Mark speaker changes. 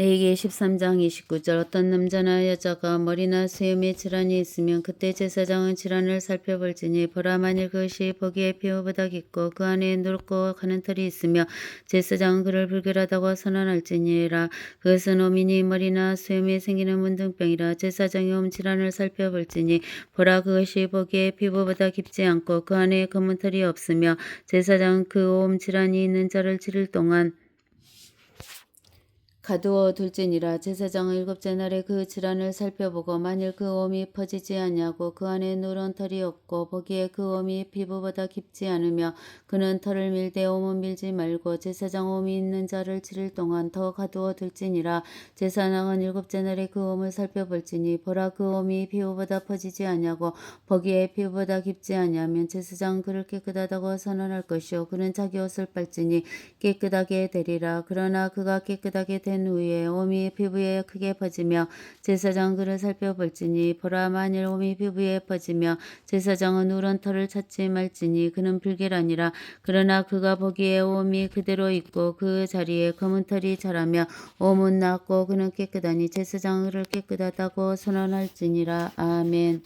Speaker 1: 레이기 13장 29절 어떤 남자나 여자가 머리나 수염에 질환이 있으면 그때 제사장은 질환을 살펴볼지니 보라 만일 그것이 보기에 피부보다 깊고 그 안에 누렇고 가는 털이 있으며 제사장은 그를 불결하다고 선언할지니라. 그것은 어민이 머리나 수염에 생기는 문둥병이라 제사장이 옴 질환을 살펴볼지니 보라 그것이 보기에 피부보다 깊지 않고 그 안에 검은 털이 없으며 제사장은 그 옴 질환이 있는 자를 치를 동안 가두어 둘지니라. 제사장은 일곱째 날에 그 질환을 살펴보고 만일 그 옴이 퍼지지 않냐고 그 안에 누런 털이 없고 보기에 그 옴이 피부보다 깊지 않으며 그는 털을 밀되 옴은 밀지 말고 제사장 옴이 있는 자를 치를 동안 더 가두어 둘지니라. 제사장은 일곱째 날에 그 옴을 살펴볼지니 보라 그 옴이 피부보다 퍼지지 않냐고 보기에 피부보다 깊지 않냐면 제사장은 그를 깨끗하다고 선언할 것이요. 그는 자기 옷을 빨지니 깨끗하게 되리라. 그러나 그가 깨끗하게 된 후에 옴이 피부에 크게 퍼지며 제사장 그를 살펴볼지니 보라 만일 옴이 피부에 퍼지며 제사장은 누런 털을 찾지 말지니 그는 불결하니라. 그러나 그가 보기에 옴이 그대로 있고 그 자리에 검은 털이 자라며 옴은 낫고 그는 깨끗하니 제사장은 그를 깨끗하다고 선언할지니라. 아멘